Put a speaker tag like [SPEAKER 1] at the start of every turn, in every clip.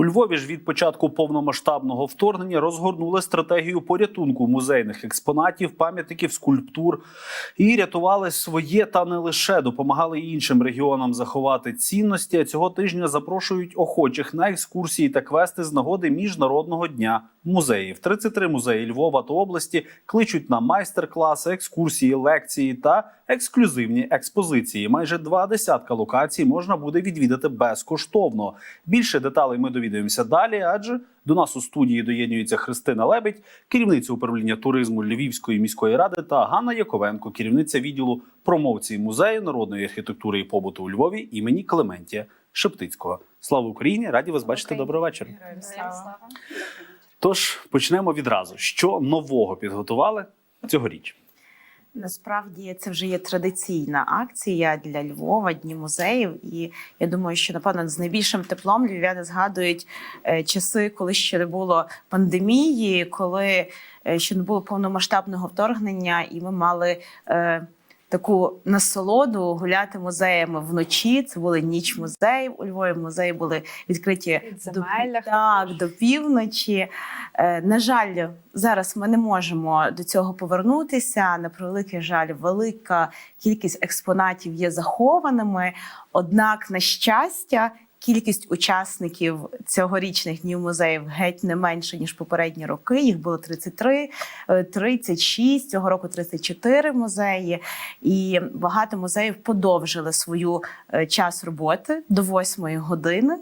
[SPEAKER 1] У Львові ж від початку повномасштабного вторгнення розгорнули стратегію порятунку музейних експонатів, пам'ятників, скульптур і рятували своє та не лише допомагали іншим регіонам заховати цінності. Цього тижня запрошують охочих на екскурсії та квести з нагоди міжнародного дня музеїв. 33 музеї Львова та області кличуть на майстер-класи, екскурсії, лекції та ексклюзивні експозиції. Майже два десятка локацій можна буде відвідати безкоштовно. Більше деталей ми довідаємося далі, адже до нас у студії доєднюється Христина Лебедь, керівниця управління туризму Львівської міської ради, та Ганна Яковенко, керівниця відділу промоції музею народної архітектури і побуту у Львові імені Клементія Шептицького. Слава Україні! Раді вас бачити. Добрий вечір.
[SPEAKER 2] Слава.
[SPEAKER 1] Тож почнемо відразу. Що нового підготували цьогоріч?
[SPEAKER 2] Насправді це вже є традиційна акція для Львова, дні музеїв. І я думаю, що напевно з найбільшим теплом львів'яни згадують е, часи, коли ще не було пандемії, коли е, ще не було повномасштабного вторгнення, і ми мали. Таку насолоду гуляти музеями вночі. Це були ніч музеїв. У Львові музеї були відкриті до, так, до півночі. Е, на жаль, зараз ми не можемо до цього повернутися. На превеликий жаль, велика кількість експонатів є захованими. Однак, на щастя, кількість учасників цьогорічних днів музеїв геть не менше ніж попередні роки. Їх було 33, е, 36, цього року 34 музеї. І багато музеїв подовжили свою е, час роботи до 8 години.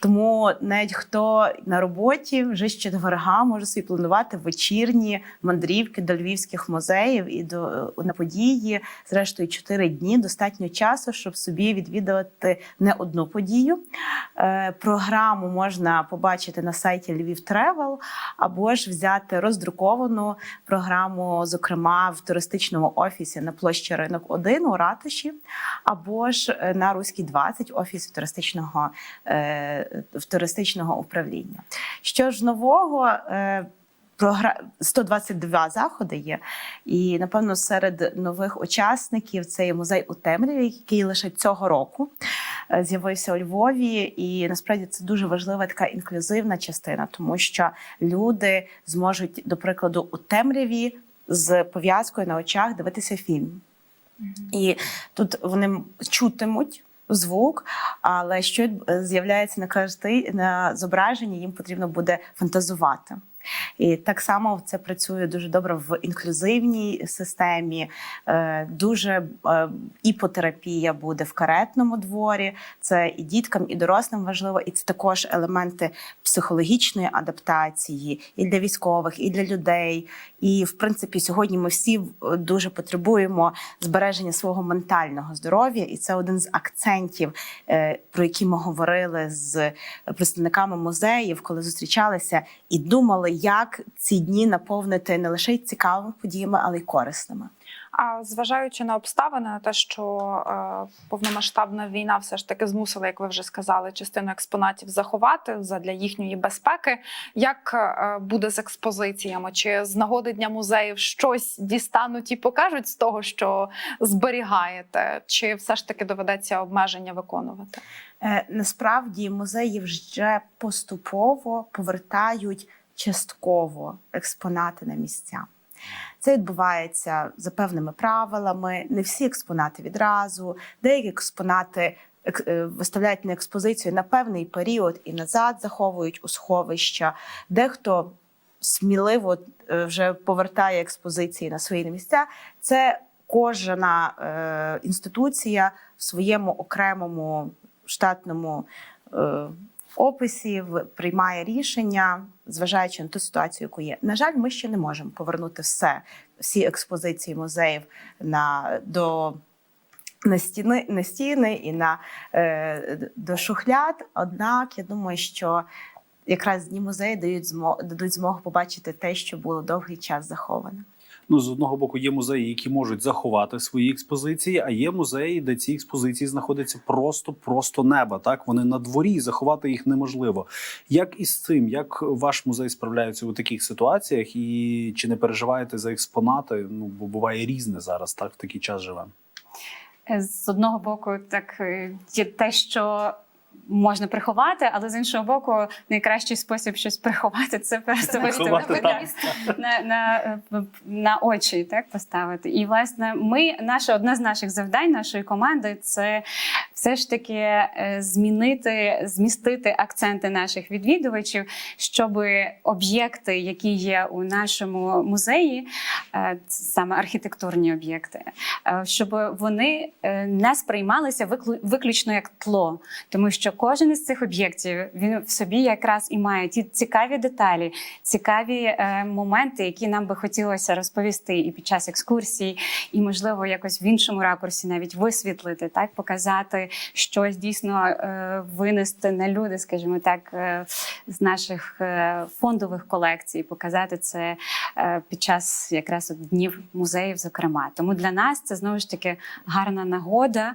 [SPEAKER 2] Тому навіть хто на роботі вже з четверга може собі планувати вечірні мандрівки до львівських музеїв і до на події. Зрештою, чотири дні достатньо часу, щоб собі відвідувати не одну подію. Е, програму можна побачити на сайті Львів Тревел, або ж взяти роздруковану програму, зокрема в туристичному офісі на площі ринок 1 у ратуші, або ж е, на Руській 20 офісі туристичного е, туристичного управління. Що ж нового? Е, програ- 122 заходи є, і напевно серед нових учасників це є музей у темряві, який лише цього року е, з'явився у Львові. І насправді це дуже важлива така інклюзивна частина, тому що люди зможуть, до прикладу, у темряві з пов'язкою на очах дивитися фільм. І тут вони чутимуть звук, але що з'являється на карти на зображенні, їм потрібно буде фантазувати. І так само це працює дуже добре в інклюзивній системі. Е, Дуже е, іпотерапія буде в каретному дворі. Це і діткам, і дорослим важливо, і це також елементи психологічної адаптації і для військових, і для людей. І в принципі, сьогодні ми всі е, дуже потребуємо збереження свого ментального здоров'я, і це один з акцентів, про які ми говорили з представниками музеїв, коли зустрічалися і думали, як ці дні наповнити не лише цікавими подіями, але й корисними.
[SPEAKER 3] А зважаючи на обставини, на те, що е, повномасштабна війна все ж таки змусила, як ви вже сказали, частину експонатів заховати для їхньої безпеки. Як е, буде з експозиціями? Чи з нагоди дня музеїв щось дістануть і покажуть з того, що зберігаєте? Чи все ж таки доведеться обмеження виконувати?
[SPEAKER 2] Е, Насправді музеї вже поступово повертають частково експонати на місця. Це відбувається за певними правилами. Не всі експонати відразу, деякі експонати е, виставляють на експозицію на певний період і назад заховують у сховища. Дехто сміливо е, вже повертає експозиції на свої місця. Це кожна е, інституція в своєму окремому штатному е, описі в- приймає рішення, зважаючи на ту ситуацію, яку є. На жаль, ми ще не можемо повернути все, всі експозиції музеїв на до. На стіни, на стіни і на е, до шухляд. Однак я думаю, що якраз дні музеї дають змогу дадуть змогу побачити те, що було довгий час заховане.
[SPEAKER 1] Ну, з одного боку, є музеї, які можуть заховати свої експозиції, а є музеї, де ці експозиції знаходяться просто просто неба. Так вони на дворі, заховати їх неможливо. Як із цим, як ваш музей справляється у таких ситуаціях, і чи не переживаєте за експонати? Ну бо буває різне зараз, так в такий час живемо.
[SPEAKER 4] З одного боку, так е, є те, що можна приховати, але з іншого боку, найкращий спосіб щось приховати це просто виставити
[SPEAKER 1] на,
[SPEAKER 4] на, на, е, на очі, так поставити. І власне, ми наше одне з наших завдань нашої команди це все ж таки е, змінити, змістити акценти наших відвідувачів, щоб об'єкти, які є у нашому музеї, е, саме архітектурні об'єкти, е, щоб вони не сприймалися виклю- виключно як тло, тому що кожен із цих об'єктів він в собі якраз і має ті цікаві деталі, цікаві моменти, які нам би хотілося розповісти і під час екскурсій, і можливо якось в іншому ракурсі навіть висвітлити, так показати щось дійсно е, винести на люди, скажімо так, е, з наших е, фондових колекцій, показати це під час якраз днів музеїв, зокрема. Тому для нас це знову ж таки гарна нагода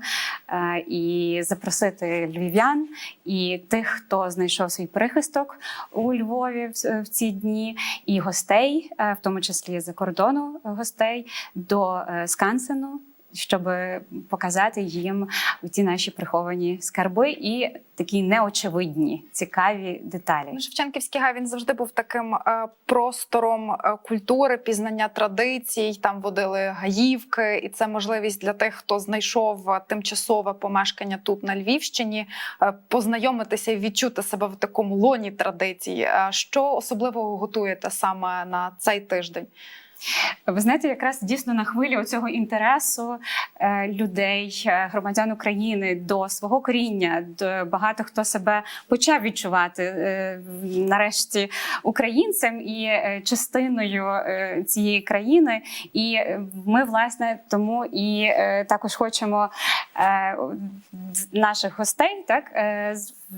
[SPEAKER 4] і запросити львів'ян і тих, хто знайшов свій прихисток у Львові в, ці дні, і гостей, в тому числі за кордону гостей, до Скансену. Щоб показати їм ті наші приховані скарби і такі неочевидні, цікаві деталі.
[SPEAKER 3] Ну, Шевченківський гай він завжди був таким е, простором е, культури, пізнання традицій. Там водили гаївки, і це можливість для тих, хто знайшов е, тимчасове помешкання тут на Львівщині, познайомитися і відчути себе в такому лоні традицій. Що особливого готуєте саме на цей тиждень?
[SPEAKER 4] Ви знаєте, якраз дійсно на хвилі цього інтересу е, людей, е, громадян України до свого коріння, до багато хто себе почав відчувати е, нарешті українцем і частиною цієї країни. І ми, власне, тому і також хочемо наших гостей, так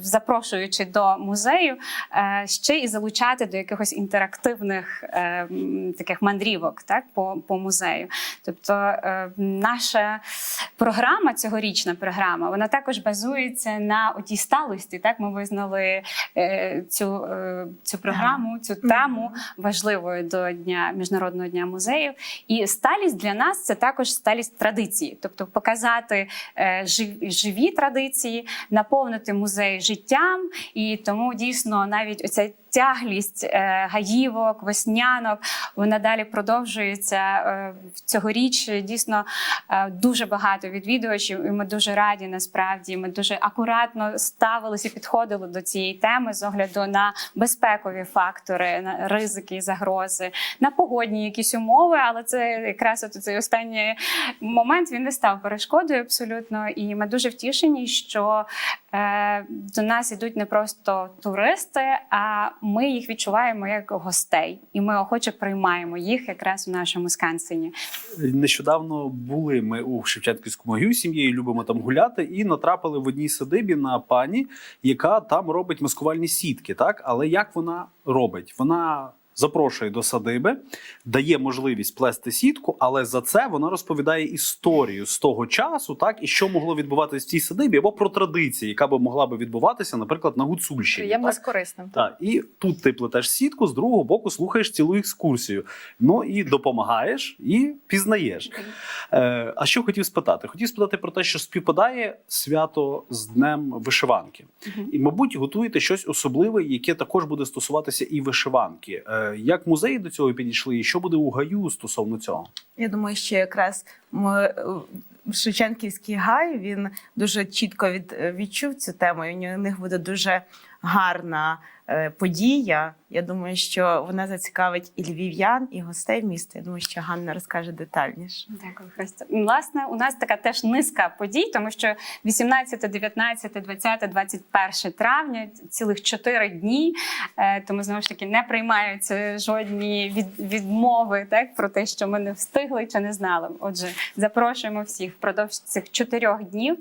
[SPEAKER 4] запрошуючи до музею, е, ще і залучати до якихось інтерактивних е, таких мандрівок так, по, по музею. Тобто е, наша програма, цьогорічна програма, вона також базується на отій сталості. Так, ми визнали цю, цю програму, цю тему важливою до дня міжнародного дня музеїв. І сталість для нас це також сталість традиції, тобто показати живі традиції, наповнити музей життям, і тому дійсно навіть оця тяглість е, гаївок, веснянок, вона далі продовжується е, цьогоріч. Дійсно е, дуже багато відвідувачів, і ми дуже раді насправді. Ми дуже акуратно ставилися підходили до цієї теми з огляду на безпекові фактори, на ризики загрози, на погодні якісь умови. Але це якраз от цей останній момент він не став перешкодою абсолютно. І ми дуже втішені, що до нас ідуть не просто туристи, а ми їх відчуваємо як гостей, і ми охоче приймаємо їх якраз у нашому скансені.
[SPEAKER 1] Нещодавно були ми у Шевченківському гю сім'єю, любимо там гуляти, і натрапили в одній садибі на пані, яка там робить маскувальні сітки. Так, але як вона робить? Вона запрошує до садиби, дає можливість плести сітку, але за це вона розповідає історію з того часу, так і що могло відбуватися в цій садибі, або про традиції, яка би могла би відбуватися, наприклад, на Гуцульщині.
[SPEAKER 3] Приємно з корисним.
[SPEAKER 1] Так, і тут ти плетеш сітку, з другого боку слухаєш цілу екскурсію. Ну і допомагаєш, і пізнаєш. Е, а що хотів спитати? Хотів спитати про те, що співпадає свято з Днем вишиванки. І, мабуть, готуєте щось особливе, яке також буде стосуватися і вишиванки. Е, як музеї до цього підійшли, і що буде у гаю стосовно цього?
[SPEAKER 2] Я думаю, що якраз е, Шевченківський гай він дуже чітко від, е, відчув цю тему. і У них буде дуже гарна е, подія. Я думаю, що вона зацікавить і львів'ян, і гостей міста. Я думаю, що Ганна розкаже детальніше.
[SPEAKER 4] Дякую, Христо. Власне, у нас така теж низка подій, тому що 18, 19, 20, 21 травня цілих чотири дні. Е, Тому знову ж таки не приймаються жодні від, відмови так про те, що ми не встигли чи не знали. Отже, запрошуємо всіх впродовж цих чотирьох днів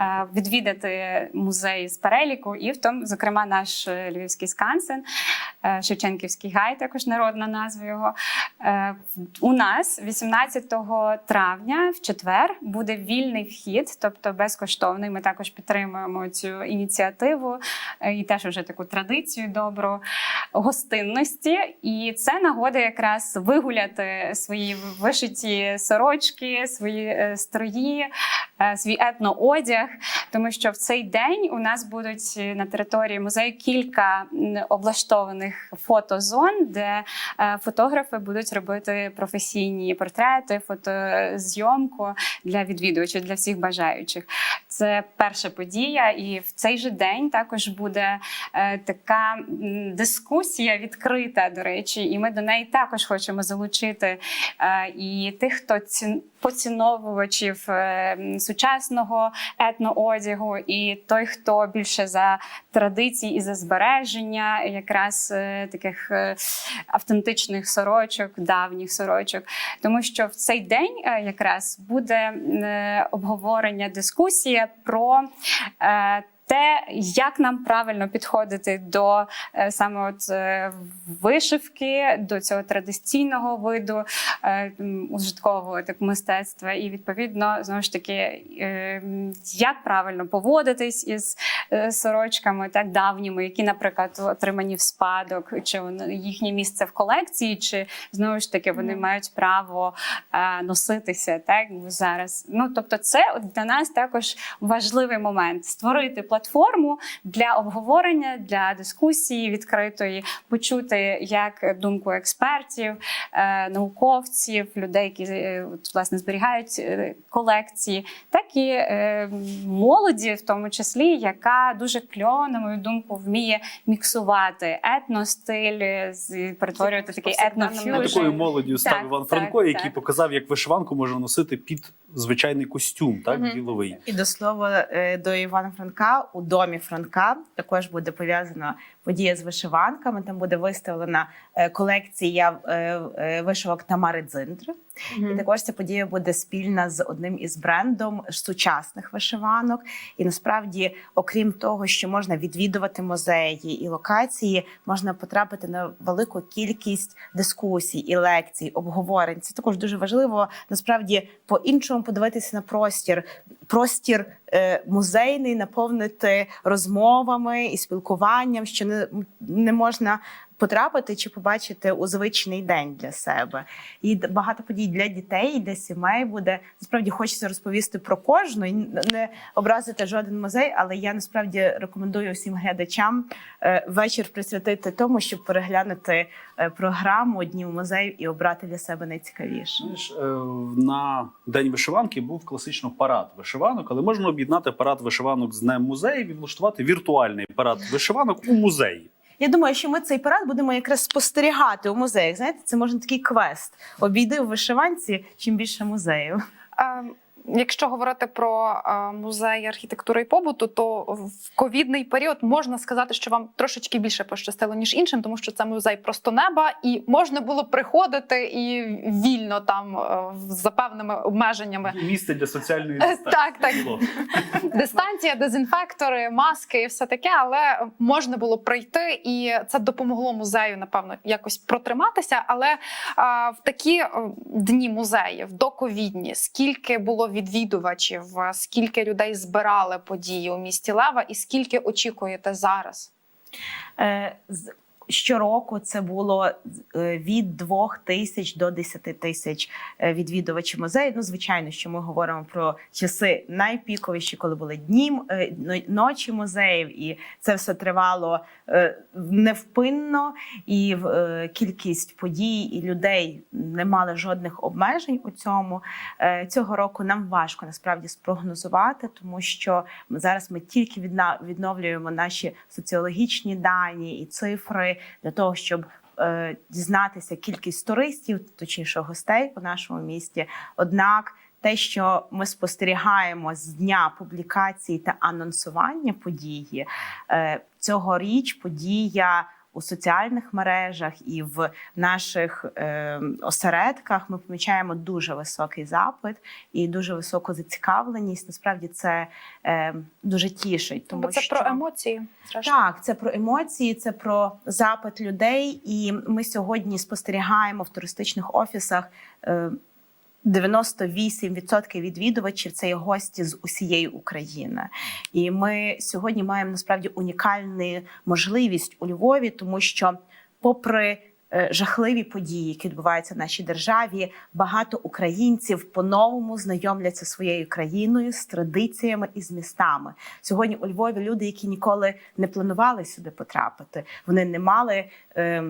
[SPEAKER 4] е, відвідати музей з переліку, і в тому, зокрема, наш е, львівський скансен, е, Шевченківський гай, також народна назва його. У нас 18 травня в четвер буде вільний вхід, тобто безкоштовний. Ми також підтримуємо цю ініціативу і теж вже таку традицію добру гостинності. І це нагода якраз вигуляти свої вишиті сорочки, свої е, строї, е, свій етноодяг, тому що в цей день у нас будуть е, на території музею кілька облаштованих фотозон, де фотографи будуть робити професійні портрети, фотозйомку для відвідувачів, для всіх бажаючих. Це перша подія, і в цей же день також буде е, така дискусія відкрита, до речі, і ми до неї також хочемо залучити е, і тих, хто ці поціновувачів е, сучасного етноодягу, і той, хто більше за традиції і за збереження якраз таких автентичних сорочок, давніх сорочок, тому що в цей день якраз буде обговорення, дискусія про. Те, як нам правильно підходити до е, саме от е, вишивки, до цього традиційного виду е, ужиткового так мистецтва, і відповідно знову ж таки, як правильно поводитись із сорочками так давніми, які, наприклад, отримані в спадок, чи їхнє місце в колекції, чи знову ж таки вони
[SPEAKER 2] Мгм.
[SPEAKER 4] мають право носитися так зараз. Ну тобто, це для нас також важливий момент створити платформу для обговорення, для дискусії відкритої, почути як думку експертів, е, науковців, людей, які е, от, власне зберігають е, колекції, так і молоді, в тому числі, яка дуже кльово, на мою думку, вміє міксувати етностиль, з- перетворювати такий
[SPEAKER 1] Ну, такою молоддю став Іван Франко, який показав, як вишиванку можна носити під звичайний костюм, так
[SPEAKER 3] угу.
[SPEAKER 1] діловий.
[SPEAKER 2] І до слова е, до Івана Франка у домі Франка також буде пов'язана подія з вишиванками. Там буде виставлена е, колекція е, вишивок Тамари Дзиндри. І також ця подія буде спільна з одним із брендом сучасних вишиванок. І насправді, окрім того, що можна відвідувати музеї і локації, можна потрапити на велику кількість дискусій і лекцій, обговорень. Це також дуже важливо. Насправді, по-іншому подивитися на простір. Простір е, музейний наповнити розмовами і спілкуванням, що не, не можна потрапити чи побачити у звичний день для себе. І багато подій для дітей, для сімей буде. Насправді хочеться розповісти про кожну і не образити жоден музей, але я насправді рекомендую всім глядачам е, вечір присвятити тому, щоб переглянути е, програму Днів музею і обрати для себе найцікавіше.
[SPEAKER 1] Е, на день вишиванки був класично парад вишиванок, але можна об'єднати парад вишиванок з днем музеїв і влаштувати віртуальний парад вишиванок у музеї.
[SPEAKER 2] Я думаю, що ми цей парад будемо якраз спостерігати у музеях. Знаєте, це можна такий квест. Обійди у вишиванці чим більше музеїв.
[SPEAKER 3] Якщо говорити про е, музей архітектури і побуту, то в ковідний період можна сказати, що вам трошечки більше пощастило ніж іншим, тому що це музей просто неба, і можна було приходити і вільно там е, за певними обмеженнями.
[SPEAKER 1] Місце для соціальної
[SPEAKER 3] Е,
[SPEAKER 1] дистанції.
[SPEAKER 3] так, так. Дистанція, дезінфектори, маски і все таке, але можна було пройти, і це допомогло музею, напевно, якось протриматися. Але в такі дні музеїв доковідні, скільки було відвідувачів, е, скільки людей збирали події у місті Лева, і скільки очікуєте зараз?
[SPEAKER 2] Щороку це було е, від 2 тисяч до 10 тисяч е, відвідувачів музею. Ну, звичайно, що ми говоримо про часи найпіковіші, коли були дні е, ночі музеїв, і це все тривало невпинно, і кількість подій і людей не мали жодних обмежень у цьому. Цього року нам важко насправді спрогнозувати, тому що зараз ми тільки відновлюємо наші соціологічні дані і цифри для того, щоб е, дізнатися кількість туристів, точніше гостей у нашому місті. Однак те, що ми спостерігаємо з дня публікації та анонсування події, е, цьогоріч подія. У соціальних мережах і в наших е, осередках ми помічаємо дуже високий запит і дуже високу зацікавленість. Насправді це е, дуже тішить, тому
[SPEAKER 3] Бо це
[SPEAKER 2] що
[SPEAKER 3] про емоції.
[SPEAKER 2] так, це про емоції, це про запит людей. І ми сьогодні спостерігаємо в туристичних офісах. е, 98% відвідувачів це є гості з усієї України, і ми сьогодні маємо насправді унікальну можливість у Львові, тому що, попри е, жахливі події, які відбуваються в нашій державі, багато українців по-новому знайомляться зі своєю країною, з традиціями і з містами. Сьогодні у Львові люди, які ніколи не планували сюди потрапити, вони не мали. Е,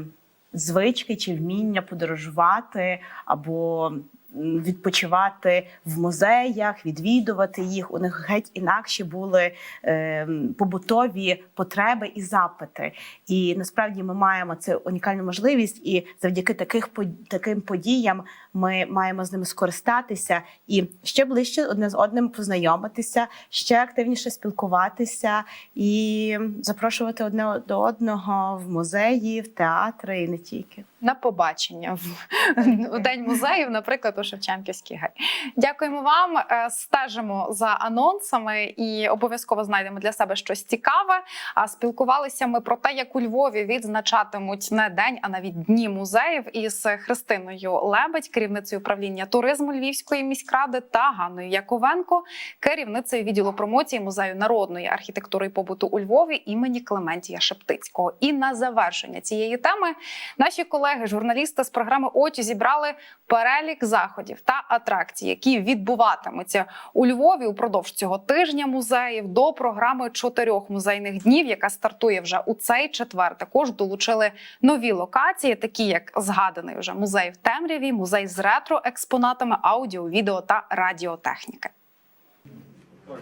[SPEAKER 2] Звички чи вміння подорожувати або відпочивати в музеях, відвідувати їх. У них геть інакші були е, побутові потреби і запити. І насправді ми маємо цю унікальну можливість, і завдяки таких таким подіям ми маємо з ними скористатися і ще ближче одне з одним познайомитися, ще активніше спілкуватися і запрошувати одне до одного в музеї, в театри і не тільки.
[SPEAKER 3] На побачення в у день музеїв, наприклад, у Шевченківській гай. Дякуємо вам. Е, Стежимо за анонсами і обов'язково знайдемо для себе щось цікаве. А спілкувалися ми про те, як у Львові відзначатимуть не день, а навіть дні музеїв із Христиною Лебедь, керівницею управління туризму Львівської міськради, та Ганною Яковенко, керівницею відділу промоції музею народної архітектури і побуту у Львові імені Клементія Шептицького. І на завершення цієї теми наші колеги, журналісти з програми Оті зібрали перелік заходів та атракцій, які відбуватимуться у Львові упродовж цього тижня музеїв до програми чотирьох музейних днів, яка стартує вже у цей четвер. Також долучили нові локації, такі як згаданий вже музей в темряві, музей з ретро експонатами аудіо, відео та радіотехніки.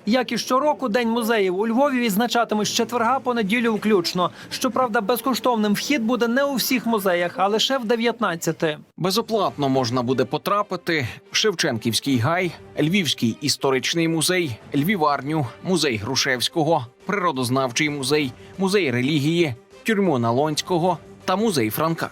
[SPEAKER 5] Як і щороку, день музеїв у Львові відзначатимуть з четверга по неділю включно. Щоправда, безкоштовним вхід буде не у всіх музеях, а лише в 19.
[SPEAKER 6] Безоплатно можна буде потрапити Шевченківський гай, Львівський історичний музей, Львіварню, музей Грушевського, природознавчий музей, музей релігії, тюрму Налонського та музей Франка.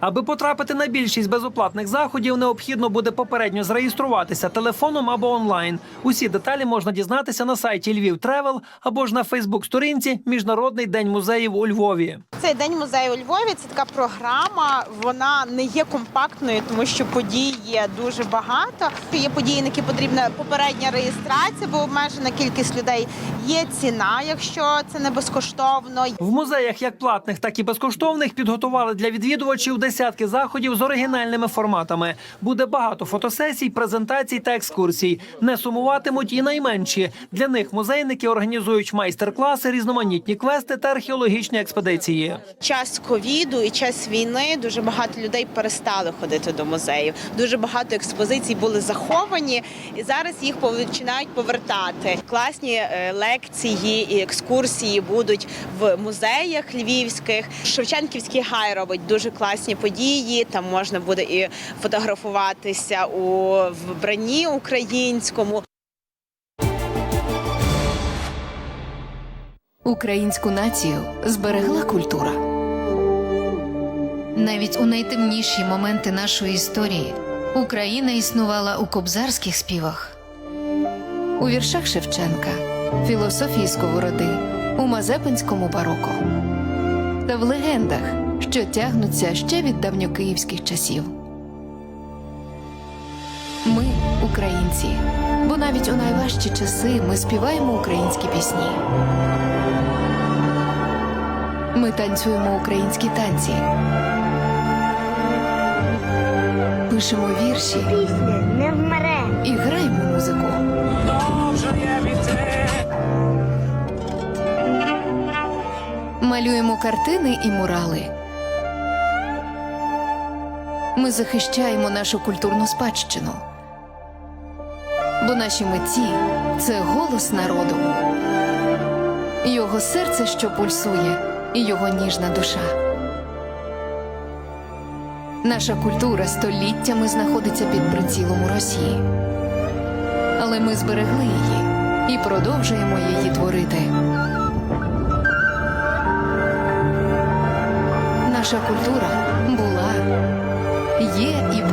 [SPEAKER 5] Аби потрапити на більшість безоплатних заходів, необхідно буде попередньо зареєструватися телефоном або онлайн. Усі деталі можна дізнатися на сайті Львів Тревел або ж на Фейсбук-сторінці Міжнародний день музеїв у Львові.
[SPEAKER 7] Цей день музею у Львові це така програма. Вона не є компактною, тому що подій є дуже багато. Є події, на які потрібна попередня реєстрація, бо обмежена кількість людей. Є ціна, якщо це не безкоштовно.
[SPEAKER 5] В музеях як платних, так і безкоштовних підготували для відвідувачів десятки заходів з оригінальними форматами. Буде багато фотосесій, презентацій та екскурсій. Не сумуватимуть і найменші. Для них музейники організують майстер-класи, різноманітні квести та археологічні експедиції.
[SPEAKER 7] Час ковіду і час війни дуже багато людей перестали ходити до музеїв. Дуже багато експозицій були заховані, і зараз їх починають повертати. Класні е, лекції і екскурсії будуть в музеях львівських. Шевченківський гай робить дуже класні події. Там можна буде і фотографуватися у вбранні українському.
[SPEAKER 8] Українську націю зберегла культура. Навіть у найтемніші моменти нашої історії Україна існувала у кобзарських співах, у віршах Шевченка, філософії Сковороди, у Мазепинському бароко та в легендах, що тягнуться ще від давньокиївських часів. Ми українці, бо навіть у найважчі часи ми співаємо українські пісні. Ми танцюємо українські танці. Пишемо вірші
[SPEAKER 9] не вмре.
[SPEAKER 8] і граємо музику. Малюємо картини і мурали. Ми захищаємо нашу культурну спадщину. Бо наші митці це голос народу, його серце, що пульсує, і його ніжна душа. Наша культура століттями знаходиться під прицілом у Росії. Але ми зберегли її і продовжуємо її творити. Наша культура була, є і